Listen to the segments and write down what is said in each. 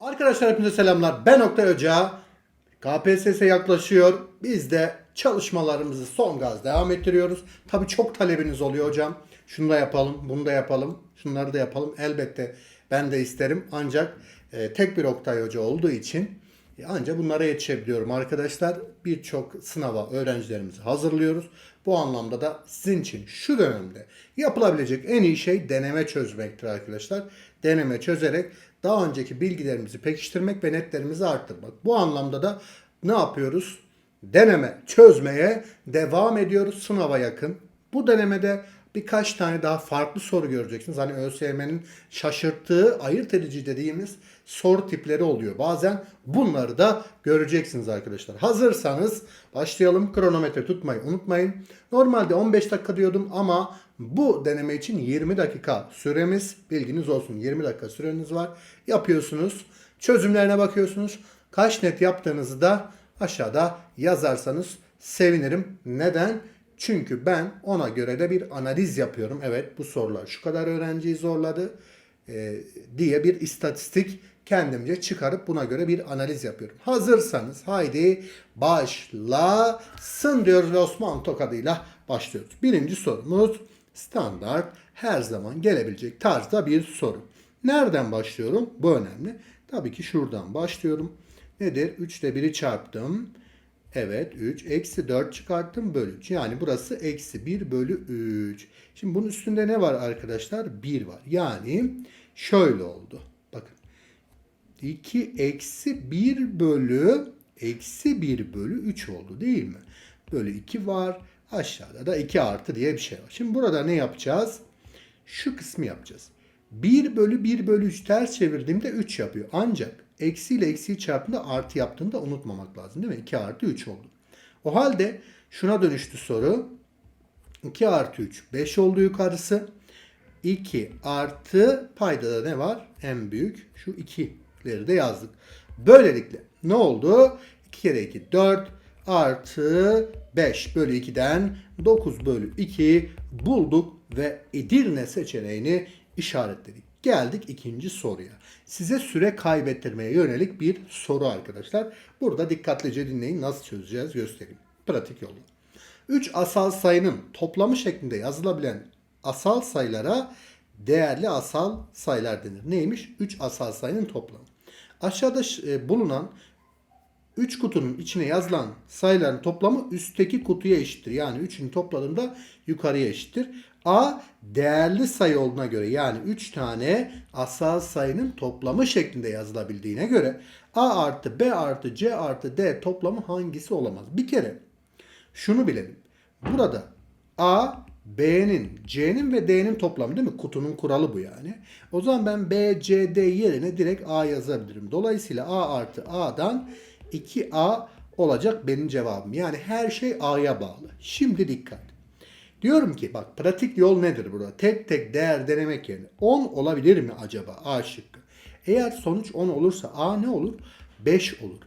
Arkadaşlar hepinize selamlar. Ben Oktay Hoca. KPSS yaklaşıyor. Biz de çalışmalarımızı son gaz devam ettiriyoruz. Tabii çok talebiniz oluyor hocam. Şunu da yapalım, bunu da yapalım, şunları da yapalım. Elbette ben de isterim. Ancak e, tek bir Oktay Hoca olduğu için e, ancak bunlara yetişebiliyorum arkadaşlar. Birçok sınava öğrencilerimizi hazırlıyoruz. Bu anlamda da sizin için şu dönemde yapılabilecek en iyi şey deneme çözmektir arkadaşlar. Deneme çözerek daha önceki bilgilerimizi pekiştirmek ve netlerimizi arttırmak. Bu anlamda da ne yapıyoruz? Deneme çözmeye devam ediyoruz sınava yakın. Bu denemede birkaç tane daha farklı soru göreceksiniz. Hani ÖSYM'nin şaşırttığı, ayırt edici dediğimiz soru tipleri oluyor. Bazen bunları da göreceksiniz arkadaşlar. Hazırsanız başlayalım. Kronometre tutmayı unutmayın. Normalde 15 dakika diyordum ama bu deneme için 20 dakika süremiz bilginiz olsun. 20 dakika süreniz var. Yapıyorsunuz. Çözümlerine bakıyorsunuz. Kaç net yaptığınızı da aşağıda yazarsanız sevinirim. Neden? Çünkü ben ona göre de bir analiz yapıyorum. Evet bu sorular şu kadar öğrenciyi zorladı e, diye bir istatistik kendimce çıkarıp buna göre bir analiz yapıyorum. Hazırsanız haydi başlasın diyoruz ve Osmanlı tokadıyla başlıyoruz. Birinci sorumuz standart her zaman gelebilecek tarzda bir soru. Nereden başlıyorum? Bu önemli. Tabii ki şuradan başlıyorum. Nedir? 3 ile 1'i çarptım. Evet 3 eksi 4 çıkarttım bölü 3. Yani burası eksi 1 bölü 3. Şimdi bunun üstünde ne var arkadaşlar? 1 var. Yani şöyle oldu. Bakın. 2 eksi 1 bölü eksi 1 bölü 3 oldu değil mi? Bölü 2 var. Aşağıda da 2 artı diye bir şey var. Şimdi burada ne yapacağız? Şu kısmı yapacağız. 1 bölü 1 bölü 3 ters çevirdiğimde 3 yapıyor. Ancak eksi ile eksiyi çarptığında artı yaptığında unutmamak lazım değil mi? 2 artı 3 oldu. O halde şuna dönüştü soru. 2 artı 3 5 oldu yukarısı. 2 artı payda da ne var? En büyük şu 2'leri de yazdık. Böylelikle ne oldu? 2 kere 2 4 artı 5 bölü 2'den 9 bölü 2 bulduk ve Edirne seçeneğini işaretledik. Geldik ikinci soruya. Size süre kaybettirmeye yönelik bir soru arkadaşlar. Burada dikkatlice dinleyin nasıl çözeceğiz göstereyim. Pratik yolla. 3 asal sayının toplamı şeklinde yazılabilen asal sayılara değerli asal sayılar denir. Neymiş? 3 asal sayının toplamı. Aşağıda e, bulunan 3 kutunun içine yazılan sayıların toplamı üstteki kutuya eşittir. Yani 3'ünü topladığında yukarıya eşittir. A değerli sayı olduğuna göre yani 3 tane asal sayının toplamı şeklinde yazılabildiğine göre A artı B artı C artı D toplamı hangisi olamaz? Bir kere şunu bilelim. Burada A, B'nin, C'nin ve D'nin toplamı değil mi? Kutunun kuralı bu yani. O zaman ben B, C, D yerine direkt A yazabilirim. Dolayısıyla A artı A'dan 2A olacak benim cevabım. Yani her şey A'ya bağlı. Şimdi dikkat. Diyorum ki bak pratik yol nedir burada? Tek tek değer denemek yerine 10 olabilir mi acaba A şıkkı? Eğer sonuç 10 olursa A ne olur? 5 olur.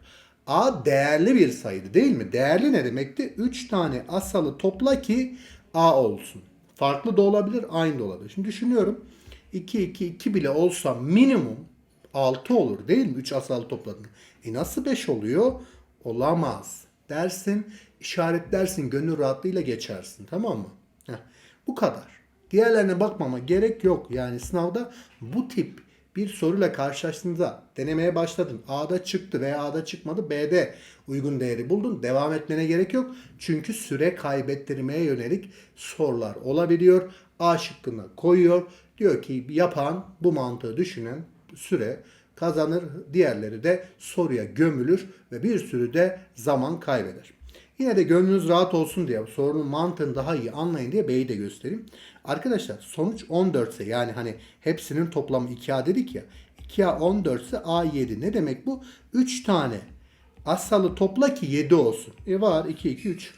A değerli bir sayıydı değil mi? Değerli ne demekti? 3 tane asalı topla ki A olsun. Farklı da olabilir, aynı da olabilir. Şimdi düşünüyorum. 2, 2, 2 bile olsa minimum 6 olur değil mi? 3 asal topladın. E nasıl 5 oluyor? Olamaz. Dersin, işaretlersin, gönül rahatlığıyla geçersin. Tamam mı? Heh, bu kadar. Diğerlerine bakmama gerek yok. Yani sınavda bu tip bir soruyla karşılaştığında denemeye başladın. A'da çıktı veya A'da çıkmadı. B'de uygun değeri buldun. Devam etmene gerek yok. Çünkü süre kaybettirmeye yönelik sorular olabiliyor. A şıkkına koyuyor. Diyor ki yapan bu mantığı düşünen süre kazanır. Diğerleri de soruya gömülür ve bir sürü de zaman kaybeder. Yine de gönlünüz rahat olsun diye sorunun mantığını daha iyi anlayın diye B'yi de göstereyim. Arkadaşlar sonuç 14 ise yani hani hepsinin toplamı 2A dedik ya. 2A 14 ise A 7. Ne demek bu? 3 tane asalı topla ki 7 olsun. E var 2 2 3.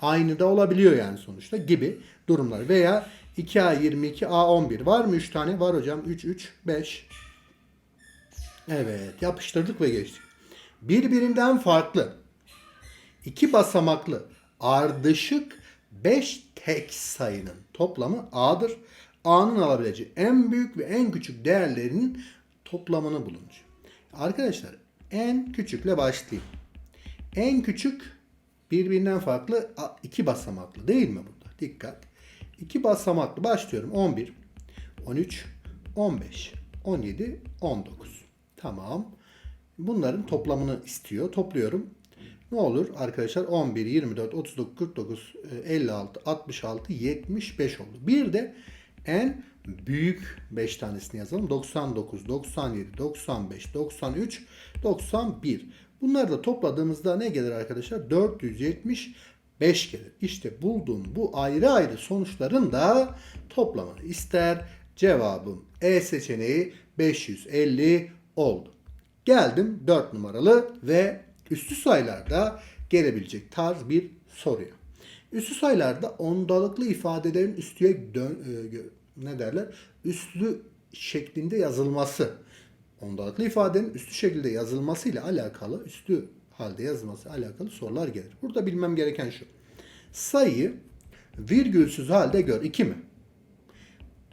Aynı da olabiliyor yani sonuçta gibi durumlar. Veya 2A 22 A 11 var mı 3 tane? Var hocam 3 3 5. Evet yapıştırdık ve geçtik. Birbirinden farklı iki basamaklı ardışık 5 tek sayının toplamı A'dır. A'nın alabileceği en büyük ve en küçük değerlerinin toplamını bulunuz. Arkadaşlar en küçükle başlayayım. En küçük birbirinden farklı iki basamaklı değil mi burada? Dikkat. İki basamaklı başlıyorum. 11, 13, 15, 17, 19. Tamam. Bunların toplamını istiyor. Topluyorum. Ne olur arkadaşlar? 11, 24, 39, 49, e, 56, 66, 75 oldu. Bir de en büyük 5 tanesini yazalım. 99, 97, 95, 93, 91. Bunları da topladığımızda ne gelir arkadaşlar? 475 gelir. İşte bulduğum bu ayrı ayrı sonuçların da toplamını ister. Cevabım E seçeneği 550 oldu. Geldim 4 numaralı ve üstü sayılarda gelebilecek tarz bir soruya. Üstü sayılarda ondalıklı ifadelerin üstüye dön, e, ne derler? Üstlü şeklinde yazılması. Ondalıklı ifadenin üstü şekilde yazılması ile alakalı, üstü halde yazılması alakalı sorular gelir. Burada bilmem gereken şu. Sayıyı virgülsüz halde gör. 2 mi?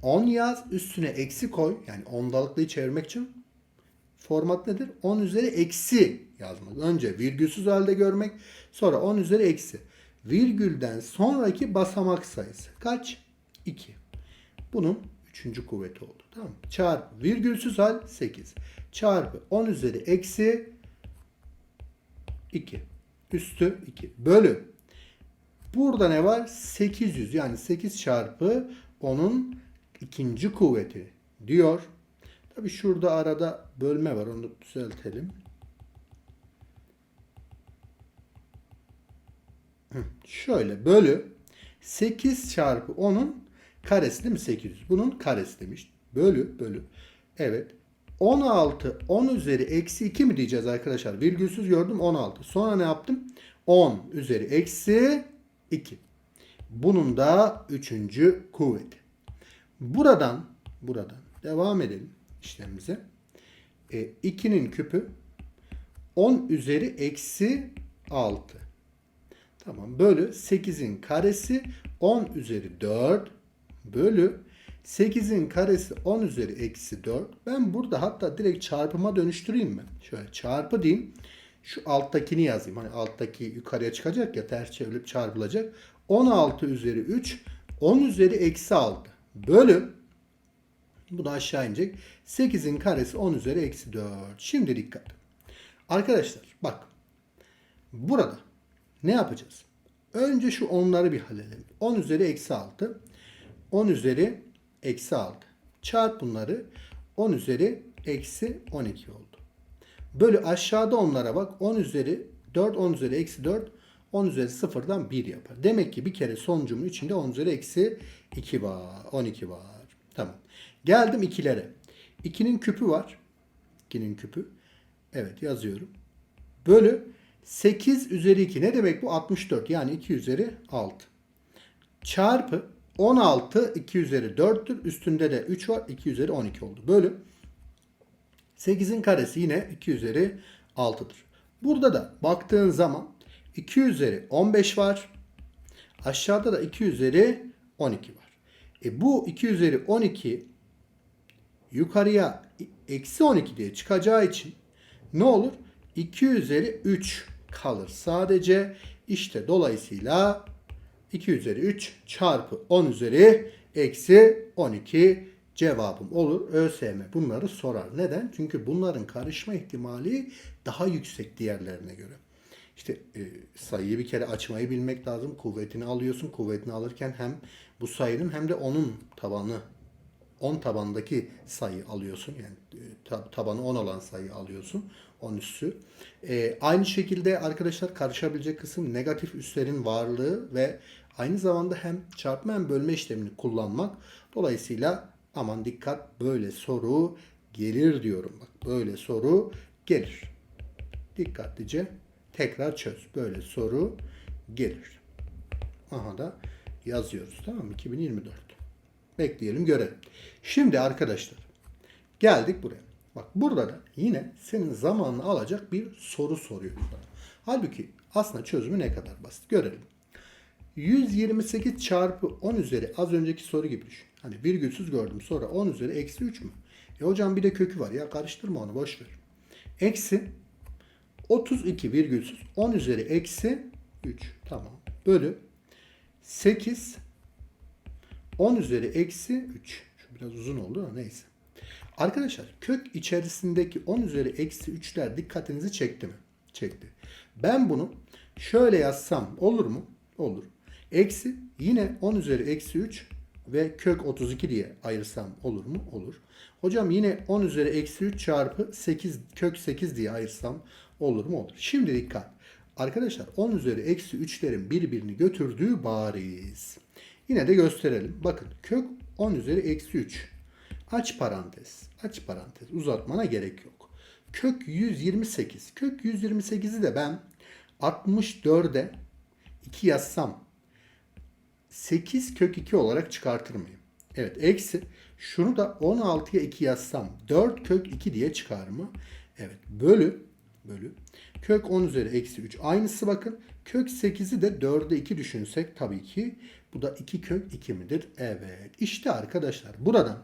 10 yaz üstüne eksi koy. Yani ondalıklıyı çevirmek için format nedir? 10 üzeri eksi yazmak. Önce virgülsüz halde görmek. Sonra 10 üzeri eksi. Virgülden sonraki basamak sayısı. Kaç? 2. Bunun 3. kuvveti oldu. Tamam mı? Çarpı virgülsüz hal 8. Çarpı 10 üzeri eksi 2. Üstü 2. Bölü. Burada ne var? 800 yani 8 çarpı 10'un ikinci kuvveti diyor. Tabi şurada arada bölme var. Onu düzeltelim. Şöyle bölü 8 çarpı 10'un karesi değil mi 800? Bunun karesi demiş. Bölü bölü. Evet. 16 10 üzeri eksi 2 mi diyeceğiz arkadaşlar? Virgülsüz gördüm 16. Sonra ne yaptım? 10 üzeri eksi 2. Bunun da üçüncü kuvveti. Buradan buradan devam edelim işlemimize. E, 2'nin küpü 10 üzeri eksi 6. Tamam. Bölü 8'in karesi 10 üzeri 4 bölü 8'in karesi 10 üzeri eksi 4. Ben burada hatta direkt çarpıma dönüştüreyim mi? Şöyle çarpı diyeyim. Şu alttakini yazayım. Hani alttaki yukarıya çıkacak ya ters çevrilip çarpılacak. 16 üzeri 3 10 üzeri eksi 6 bölü bu da aşağı inecek. 8'in karesi 10 üzeri eksi 4. Şimdi dikkat. Arkadaşlar bak. Burada ne yapacağız? Önce şu onları bir halledelim. 10 üzeri eksi 6. 10 üzeri eksi 6. Çarp bunları. 10 üzeri eksi 12 oldu. Bölü aşağıda onlara bak. 10 üzeri 4, 10 üzeri eksi 4, 10 üzeri sıfırdan 1 yapar. Demek ki bir kere soncumun içinde 10 üzeri eksi 2 var. 12 var. Geldim ikilere. 2'nin küpü var. 2'nin küpü. Evet yazıyorum. Bölü 8 üzeri 2. Ne demek bu? 64. Yani 2 üzeri 6. Çarpı 16 2 üzeri 4'tür. Üstünde de 3 var. 2 üzeri 12 oldu. Bölü 8'in karesi yine 2 üzeri 6'dır. Burada da baktığın zaman 2 üzeri 15 var. Aşağıda da 2 üzeri 12 var. E bu 2 üzeri 12 yukarıya eksi 12 diye çıkacağı için ne olur? 2 üzeri 3 kalır. Sadece işte dolayısıyla 2 üzeri 3 çarpı 10 üzeri eksi 12 cevabım olur. ÖSYM bunları sorar. Neden? Çünkü bunların karışma ihtimali daha yüksek diğerlerine göre. İşte e, sayıyı bir kere açmayı bilmek lazım. Kuvvetini alıyorsun. Kuvvetini alırken hem bu sayının hem de onun tabanı 10 tabandaki sayı alıyorsun. Yani e, tab- tabanı 10 olan sayı alıyorsun. 10 üssü. E, aynı şekilde arkadaşlar karışabilecek kısım negatif üslerin varlığı ve aynı zamanda hem çarpma hem bölme işlemini kullanmak. Dolayısıyla aman dikkat böyle soru gelir diyorum. Bak böyle soru gelir. Dikkatlice tekrar çöz. Böyle soru gelir. Aha da yazıyoruz. Tamam mı? 2024. Bekleyelim görelim. Şimdi arkadaşlar geldik buraya. Bak burada da yine senin zamanını alacak bir soru soruyor. Halbuki aslında çözümü ne kadar basit görelim. 128 çarpı 10 üzeri az önceki soru gibi düşün. Hani virgülsüz gördüm sonra 10 üzeri eksi 3 mü? E hocam bir de kökü var ya karıştırma onu boş ver. Eksi 32 virgülsüz 10 üzeri eksi 3. Tamam. Bölü 8 10 üzeri eksi 3. Şu biraz uzun oldu ama neyse. Arkadaşlar kök içerisindeki 10 üzeri eksi 3'ler dikkatinizi çekti mi? Çekti. Ben bunu şöyle yazsam olur mu? Olur. Eksi yine 10 üzeri eksi 3 ve kök 32 diye ayırsam olur mu? Olur. Hocam yine 10 üzeri eksi 3 çarpı 8 kök 8 diye ayırsam olur mu? Olur. Şimdi dikkat. Arkadaşlar 10 üzeri eksi 3'lerin birbirini götürdüğü bariz. Yine de gösterelim. Bakın kök 10 üzeri eksi 3. Aç parantez. Aç parantez. Uzatmana gerek yok. Kök 128. Kök 128'i de ben 64'e 2 yazsam 8 kök 2 olarak çıkartır mıyım? Evet eksi. Şunu da 16'ya 2 yazsam 4 kök 2 diye çıkar mı? Evet bölü bölü. Kök 10 üzeri eksi 3. Aynısı bakın. Kök 8'i de 4'e 2 düşünsek tabii ki bu da 2 kök 2 midir? Evet. İşte arkadaşlar buradan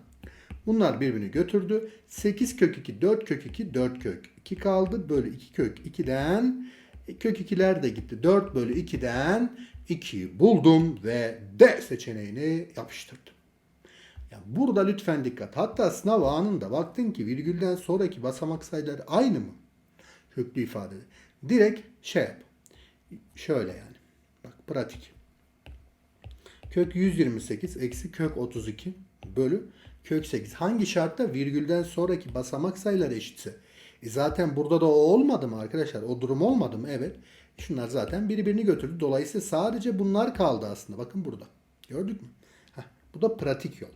bunlar birbirini götürdü. 8 kök 2, 4 kök 2, 4 kök 2 kaldı. Bölü 2 kök 2'den e, kök 2'ler de gitti. 4 bölü 2'den 2'yi buldum ve D seçeneğini yapıştırdım. Ya burada lütfen dikkat. Hatta sınav anında baktın ki virgülden sonraki basamak sayıları aynı mı? Köklü ifadede. Direkt şey yap. Şöyle yani. Bak pratik. Kök 128 eksi kök 32 bölü kök 8. Hangi şartta? Virgülden sonraki basamak sayıları eşitse. E zaten burada da o olmadı mı arkadaşlar? O durum olmadı mı? Evet. Şunlar zaten birbirini götürdü. Dolayısıyla sadece bunlar kaldı aslında. Bakın burada. Gördük mü? Heh, bu da pratik yol.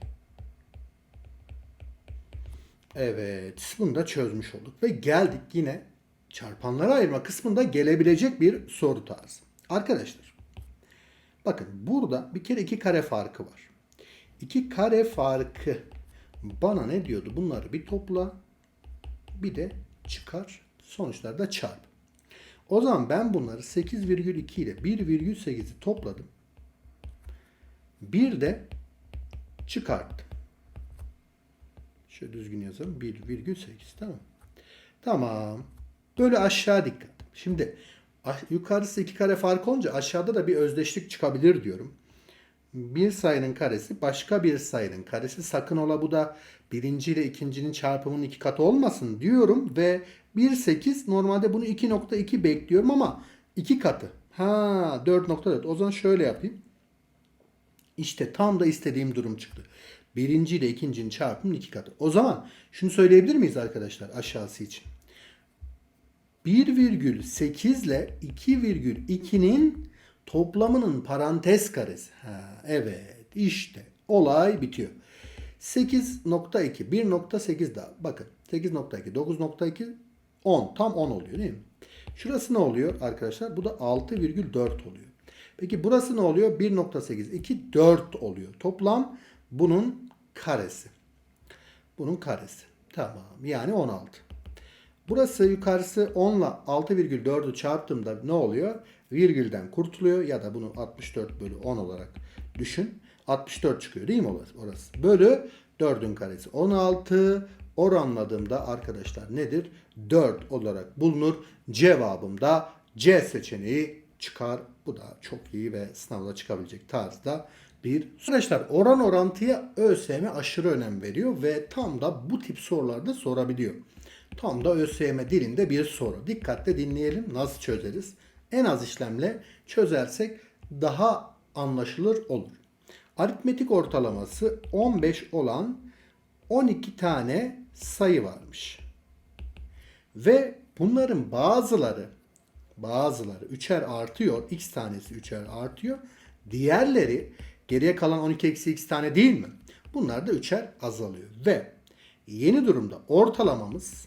Evet. Bunu da çözmüş olduk. Ve geldik yine çarpanlara ayırma kısmında gelebilecek bir soru tarzı. Arkadaşlar. Bakın burada bir kere iki kare farkı var. İki kare farkı bana ne diyordu? Bunları bir topla bir de çıkar. Sonuçlarda çarp. O zaman ben bunları 8,2 ile 1,8'i topladım. Bir de çıkarttım. Şöyle düzgün yazalım. 1,8 tamam. Tamam. Böyle aşağı dikkat. Şimdi yukarısı iki kare fark olunca aşağıda da bir özdeşlik çıkabilir diyorum. Bir sayının karesi başka bir sayının karesi. Sakın ola bu da birinci ile ikincinin çarpımının iki katı olmasın diyorum. Ve 1,8 normalde bunu 2,2 bekliyorum ama iki katı. Ha 4,4. O zaman şöyle yapayım. İşte tam da istediğim durum çıktı. Birinci ile ikincinin çarpımının iki katı. O zaman şunu söyleyebilir miyiz arkadaşlar aşağısı için? 1,8 ile 2,2'nin toplamının parantez karesi. Ha, evet işte olay bitiyor. 8.2 1.8 daha bakın 8.2 9.2 10 tam 10 oluyor değil mi? Şurası ne oluyor arkadaşlar? Bu da 6,4 oluyor. Peki burası ne oluyor? 1.8 2 4 oluyor. Toplam bunun karesi. Bunun karesi. Tamam. Yani 16. Burası yukarısı 10 ile 6,4'ü çarptığımda ne oluyor? Virgülden kurtuluyor ya da bunu 64 bölü 10 olarak düşün. 64 çıkıyor değil mi orası? Bölü 4'ün karesi 16 oranladığımda arkadaşlar nedir? 4 olarak bulunur. Cevabım da C seçeneği çıkar. Bu da çok iyi ve sınavda çıkabilecek tarzda bir. Arkadaşlar oran orantıya ÖSYM aşırı önem veriyor ve tam da bu tip sorularda sorabiliyor. Tam da ÖSYM dilinde bir soru. Dikkatle dinleyelim nasıl çözeriz. En az işlemle çözersek daha anlaşılır olur. Aritmetik ortalaması 15 olan 12 tane sayı varmış. Ve bunların bazıları bazıları 3'er artıyor. X tanesi 3'er artıyor. Diğerleri geriye kalan 12 eksi x tane değil mi? Bunlar da 3'er azalıyor. Ve yeni durumda ortalamamız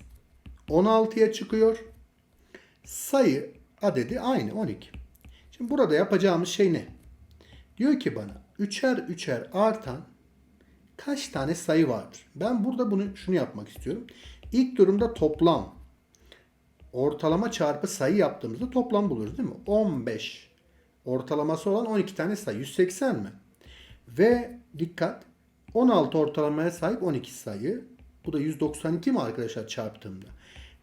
16'ya çıkıyor. Sayı adedi aynı 12. Şimdi burada yapacağımız şey ne? Diyor ki bana üçer üçer artan kaç tane sayı vardır? Ben burada bunu şunu yapmak istiyorum. İlk durumda toplam ortalama çarpı sayı yaptığımızda toplam buluruz değil mi? 15 ortalaması olan 12 tane sayı. 180 mi? Ve dikkat 16 ortalamaya sahip 12 sayı. Bu da 192 mi arkadaşlar çarptığımda?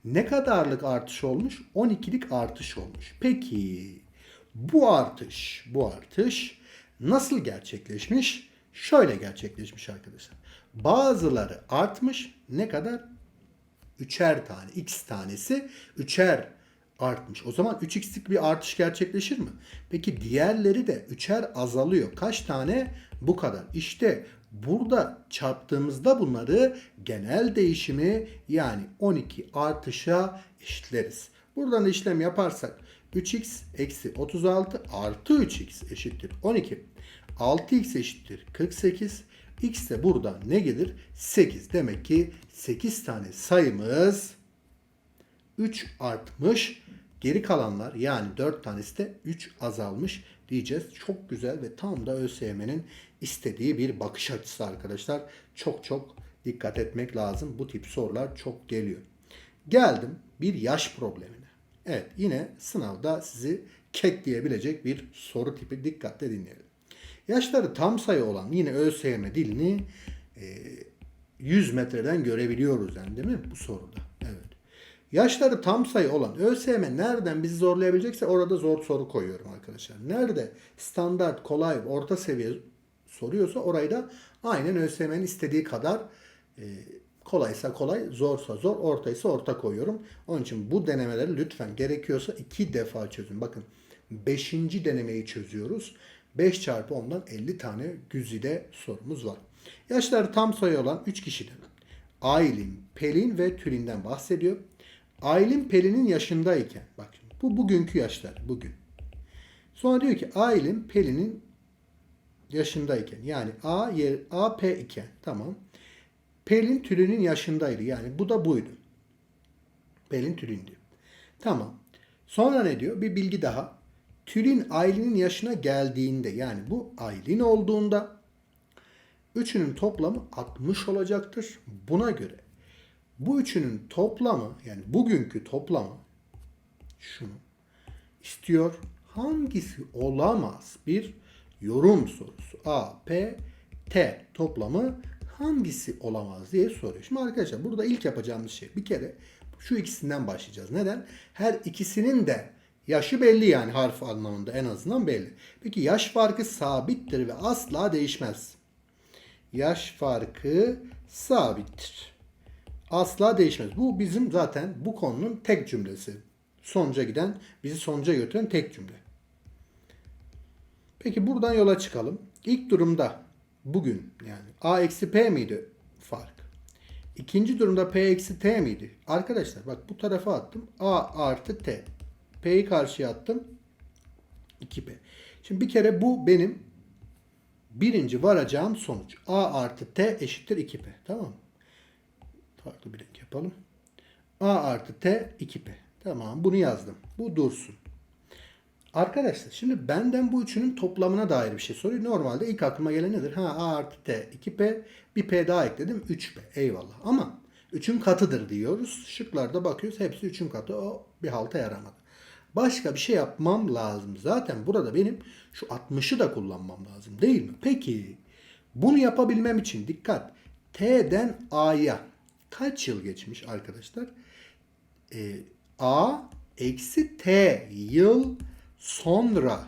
Ne kadarlık artış olmuş? 12'lik artış olmuş. Peki bu artış, bu artış nasıl gerçekleşmiş? Şöyle gerçekleşmiş arkadaşlar. Bazıları artmış. Ne kadar? Üçer tane. X tanesi üçer artmış. O zaman 3x'lik bir artış gerçekleşir mi? Peki diğerleri de üçer azalıyor. Kaç tane? Bu kadar. İşte burada çarptığımızda bunları genel değişimi yani 12 artışa eşitleriz. Buradan işlem yaparsak 3x eksi 36 artı 3x eşittir 12. 6x eşittir 48. X de burada ne gelir? 8. Demek ki 8 tane sayımız 3 artmış. Geri kalanlar yani 4 tanesi de 3 azalmış diyeceğiz. Çok güzel ve tam da ÖSYM'nin istediği bir bakış açısı arkadaşlar. Çok çok dikkat etmek lazım. Bu tip sorular çok geliyor. Geldim bir yaş problemine. Evet yine sınavda sizi kekleyebilecek bir soru tipi dikkatle dinleyelim. Yaşları tam sayı olan yine ÖSYM dilini e, 100 metreden görebiliyoruz yani değil mi bu soruda? Evet. Yaşları tam sayı olan ÖSYM nereden bizi zorlayabilecekse orada zor soru koyuyorum arkadaşlar. Nerede standart, kolay, orta seviye soruyorsa orayı da aynen ÖSYM'nin istediği kadar e, kolaysa kolay, zorsa zor, ortaysa orta koyuyorum. Onun için bu denemeleri lütfen gerekiyorsa iki defa çözün. Bakın 5. denemeyi çözüyoruz. 5 çarpı 10'dan 50 tane güzide sorumuz var. Yaşları tam sayı olan 3 kişiden Aylin, Pelin ve Tülin'den bahsediyor. Aylin Pelin'in yaşındayken, bak bu bugünkü yaşlar, bugün. Sonra diyor ki Aylin Pelin'in yaşındayken yani A yer A P iken tamam. Pelin Tülin'in yaşındaydı. Yani bu da buydu. Pelin Tülin diyor. Tamam. Sonra ne diyor? Bir bilgi daha. Tülin Aylin'in yaşına geldiğinde yani bu Aylin olduğunda üçünün toplamı 60 olacaktır. Buna göre bu üçünün toplamı yani bugünkü toplamı şunu istiyor. Hangisi olamaz? Bir yorum sorusu. A, P, T toplamı hangisi olamaz diye soruyor. Şimdi arkadaşlar burada ilk yapacağımız şey bir kere şu ikisinden başlayacağız. Neden? Her ikisinin de yaşı belli yani harf anlamında en azından belli. Peki yaş farkı sabittir ve asla değişmez. Yaş farkı sabittir. Asla değişmez. Bu bizim zaten bu konunun tek cümlesi. Sonuca giden, bizi sonuca götüren tek cümle. Peki buradan yola çıkalım. İlk durumda bugün yani A eksi P miydi fark? İkinci durumda P eksi T miydi? Arkadaşlar bak bu tarafa attım. A artı T. P'yi karşıya attım. 2P. Şimdi bir kere bu benim birinci varacağım sonuç. A artı T eşittir 2P. Tamam mı? Farklı bir renk yapalım. A artı T 2P. Tamam bunu yazdım. Bu dursun. Arkadaşlar şimdi benden bu üçünün toplamına dair bir şey soruyor. Normalde ilk aklıma gelen nedir? Ha A artı T 2P bir P daha ekledim 3P. Eyvallah. Ama 3'ün katıdır diyoruz. Şıklarda bakıyoruz hepsi 3'ün katı. O bir halta yaramadı. Başka bir şey yapmam lazım. Zaten burada benim şu 60'ı da kullanmam lazım değil mi? Peki bunu yapabilmem için dikkat. T'den A'ya kaç yıl geçmiş arkadaşlar? Ee, A eksi T yıl sonra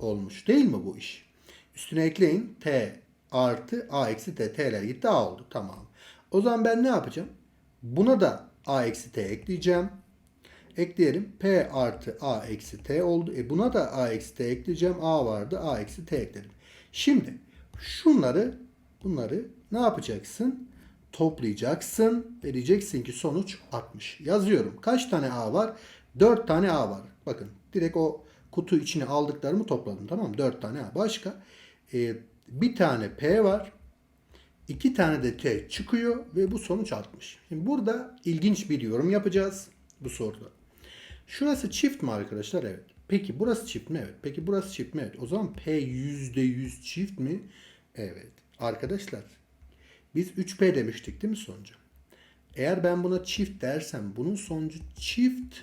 olmuş değil mi bu iş? Üstüne ekleyin T artı A eksi T. T'ler gitti A oldu. Tamam. O zaman ben ne yapacağım? Buna da A eksi T ekleyeceğim. Ekleyelim. P artı A eksi T oldu. E buna da A eksi T ekleyeceğim. A vardı. A eksi T ekledim. Şimdi şunları bunları ne yapacaksın? Toplayacaksın ve diyeceksin ki sonuç 60. Yazıyorum. Kaç tane A var? 4 tane A var. Bakın direkt o kutu içine aldıklarımı topladım. Tamam mı? 4 tane. Başka? Ee, bir tane P var. İki tane de T çıkıyor ve bu sonuç 60. Şimdi burada ilginç bir yorum yapacağız bu soruda. Şurası çift mi arkadaşlar? Evet. Peki burası çift mi? Evet. Peki burası çift mi? Evet. O zaman P %100 çift mi? Evet. Arkadaşlar biz 3P demiştik değil mi sonucu? Eğer ben buna çift dersem bunun sonucu çift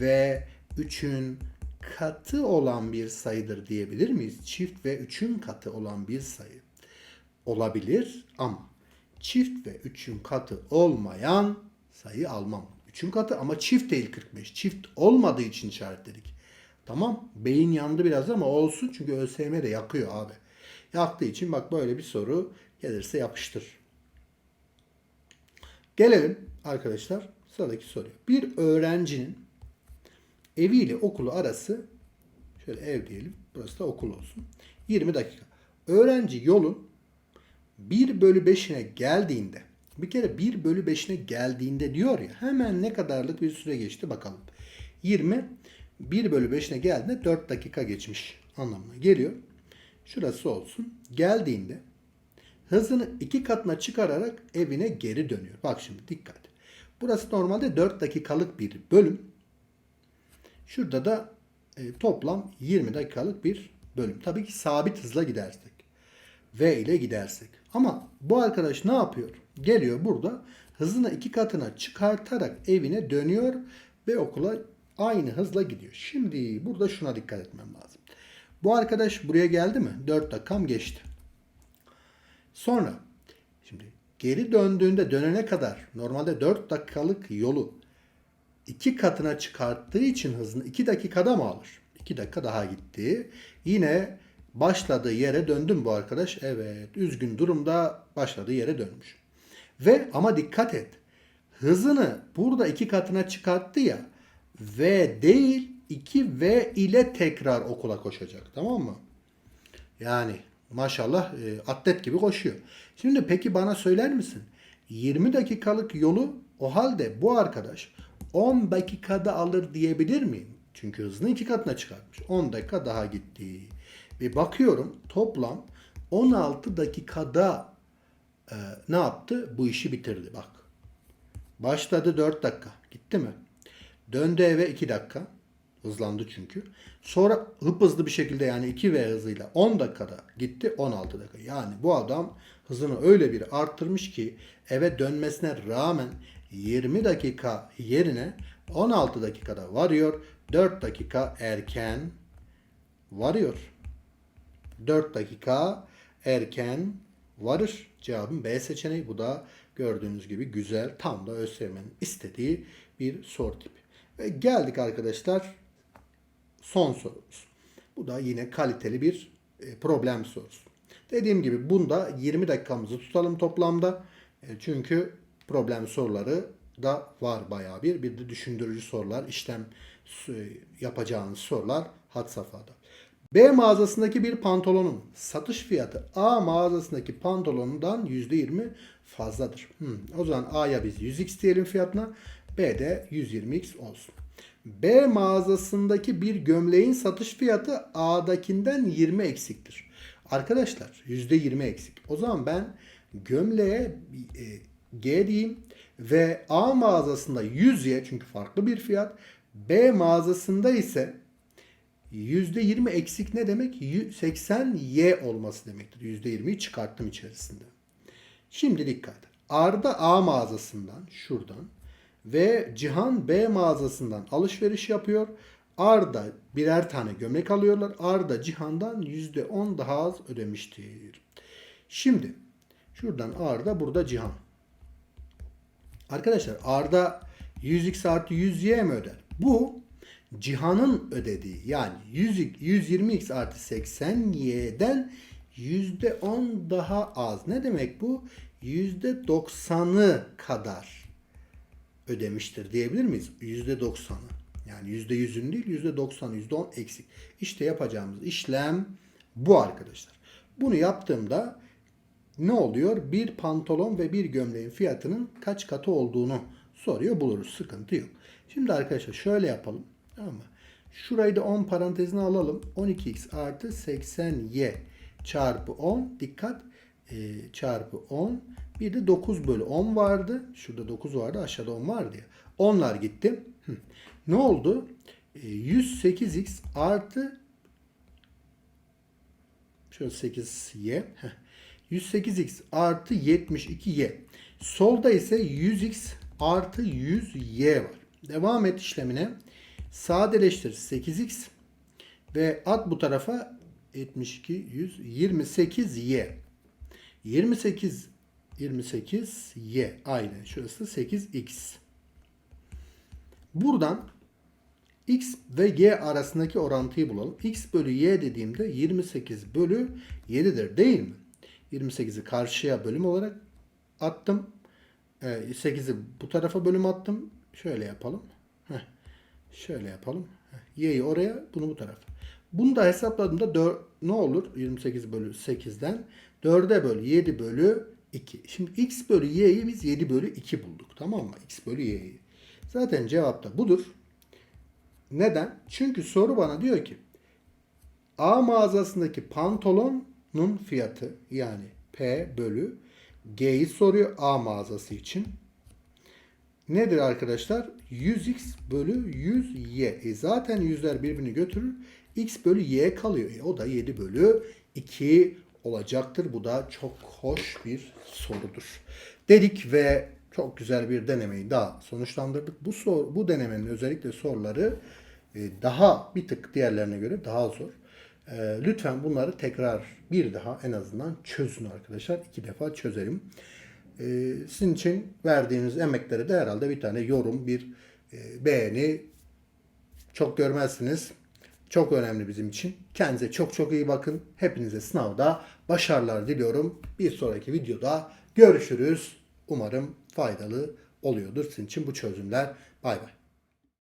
ve 3'ün katı olan bir sayıdır diyebilir miyiz? Çift ve 3'ün katı olan bir sayı olabilir ama çift ve 3'ün katı olmayan sayı almam. 3'ün katı ama çift değil 45. Çift olmadığı için işaretledik. Tamam. Beyin yandı biraz ama olsun çünkü ÖSYM de yakıyor abi. Yaktığı için bak böyle bir soru gelirse yapıştır. Gelelim arkadaşlar sıradaki soruya. Bir öğrencinin eviyle okulu arası şöyle ev diyelim. Burası da okul olsun. 20 dakika. Öğrenci yolun 1 bölü 5'ine geldiğinde bir kere 1 bölü 5'ine geldiğinde diyor ya hemen ne kadarlık bir süre geçti bakalım. 20 1 bölü 5'ine geldiğinde 4 dakika geçmiş anlamına geliyor. Şurası olsun. Geldiğinde hızını iki katına çıkararak evine geri dönüyor. Bak şimdi dikkat. Burası normalde 4 dakikalık bir bölüm. Şurada da e, toplam 20 dakikalık bir bölüm. Tabii ki sabit hızla gidersek. V ile gidersek. Ama bu arkadaş ne yapıyor? Geliyor burada hızını iki katına çıkartarak evine dönüyor ve okula aynı hızla gidiyor. Şimdi burada şuna dikkat etmem lazım. Bu arkadaş buraya geldi mi? 4 dakikam geçti. Sonra şimdi geri döndüğünde dönene kadar normalde 4 dakikalık yolu iki katına çıkarttığı için hızını 2 dakikada mı alır? 2 dakika daha gitti. Yine başladığı yere döndüm bu arkadaş. Evet üzgün durumda başladığı yere dönmüş. Ve ama dikkat et. Hızını burada iki katına çıkarttı ya. V değil 2V ile tekrar okula koşacak. Tamam mı? Yani maşallah e, atlet gibi koşuyor. Şimdi peki bana söyler misin? 20 dakikalık yolu o halde bu arkadaş 10 dakikada alır diyebilir miyim? Çünkü hızını iki katına çıkartmış. 10 dakika daha gitti. Ve bakıyorum toplam 16 dakikada e, ne yaptı? Bu işi bitirdi bak. Başladı 4 dakika. Gitti mi? Döndü eve 2 dakika. Hızlandı çünkü. Sonra hıp hızlı bir şekilde yani 2V hızıyla 10 dakikada gitti 16 dakika. Yani bu adam hızını öyle bir arttırmış ki eve dönmesine rağmen 20 dakika yerine 16 dakikada varıyor. 4 dakika erken varıyor. 4 dakika erken varır. Cevabım B seçeneği. Bu da gördüğünüz gibi güzel. Tam da ÖSYM'nin istediği bir soru tipi. Ve geldik arkadaşlar son sorumuz. Bu da yine kaliteli bir e, problem sorusu. Dediğim gibi bunda 20 dakikamızı tutalım toplamda. E, Çünkü problem soruları da var bayağı bir. Bir de düşündürücü sorular, işlem yapacağınız sorular had safhada. B mağazasındaki bir pantolonun satış fiyatı A mağazasındaki pantolonundan %20 fazladır. Hmm, o zaman A'ya biz 100x diyelim fiyatına. B de 120x olsun. B mağazasındaki bir gömleğin satış fiyatı A'dakinden 20 eksiktir. Arkadaşlar %20 eksik. O zaman ben gömleğe e, G diyeyim ve A mağazasında 100Y çünkü farklı bir fiyat. B mağazasında ise %20 eksik ne demek? 80Y olması demektir. %20'yi çıkarttım içerisinde. Şimdi dikkat. Arda A mağazasından şuradan ve Cihan B mağazasından alışveriş yapıyor. Arda birer tane gömlek alıyorlar. Arda Cihan'dan %10 daha az ödemiştir. Şimdi şuradan Arda burada Cihan. Arkadaşlar Arda 100x artı 100y mi öder? Bu Cihan'ın ödediği yani 100, 120x artı 80y'den %10 daha az. Ne demek bu? %90'ı kadar ödemiştir diyebilir miyiz? %90'ı. Yani %100'ün değil %90'ı %10 eksik. İşte yapacağımız işlem bu arkadaşlar. Bunu yaptığımda ne oluyor? Bir pantolon ve bir gömleğin fiyatının kaç katı olduğunu soruyor buluruz. Sıkıntı yok. Şimdi arkadaşlar şöyle yapalım. Tamam? Şurayı da 10 parantezine alalım. 12x artı 80y çarpı 10. Dikkat. E, çarpı 10. Bir de 9 bölü 10 vardı. Şurada 9 vardı. Aşağıda 10 vardı ya. Onlar gitti. Hı. Ne oldu? E, 108x artı şöyle 8y. Heh. 108x artı 72y. Solda ise 100x artı 100y var. Devam et işlemine. Sadeleştir 8x ve at bu tarafa 72 100 28y. 28 28y aynen şurası 8x. Buradan x ve y arasındaki orantıyı bulalım. x bölü y dediğimde 28 bölü 7'dir değil mi? 28'i karşıya bölüm olarak attım. Ee, 8'i bu tarafa bölüm attım. Şöyle yapalım. Heh. Şöyle yapalım. Y'yi oraya, bunu bu tarafa. Bunu da hesapladığımda 4, ne olur? 28 bölü 8'den 4'e böl 7 bölü 2. Şimdi x bölü y'yi biz 7 bölü 2 bulduk. Tamam mı? x bölü y'yi. Zaten cevap da budur. Neden? Çünkü soru bana diyor ki A mağazasındaki pantolonun fiyatı yani P bölü G'yi soruyor A mağazası için. Nedir arkadaşlar? 100x bölü 100y. E zaten yüzler birbirini götürür. x bölü y kalıyor. E o da 7 bölü 2 olacaktır. Bu da çok hoş bir sorudur. Dedik ve çok güzel bir denemeyi daha sonuçlandırdık. Bu sor, bu denemenin özellikle soruları e, daha bir tık diğerlerine göre daha zor. E, Lütfen bunları tekrar bir daha en azından çözün arkadaşlar. İki defa çözelim. E, Sizin için verdiğiniz emeklere de herhalde bir tane yorum, bir e, beğeni çok görmezsiniz. Çok önemli bizim için. Kendinize çok çok iyi bakın. Hepinize sınavda başarılar diliyorum. Bir sonraki videoda görüşürüz. Umarım faydalı oluyordur sizin için bu çözümler. Bay bay.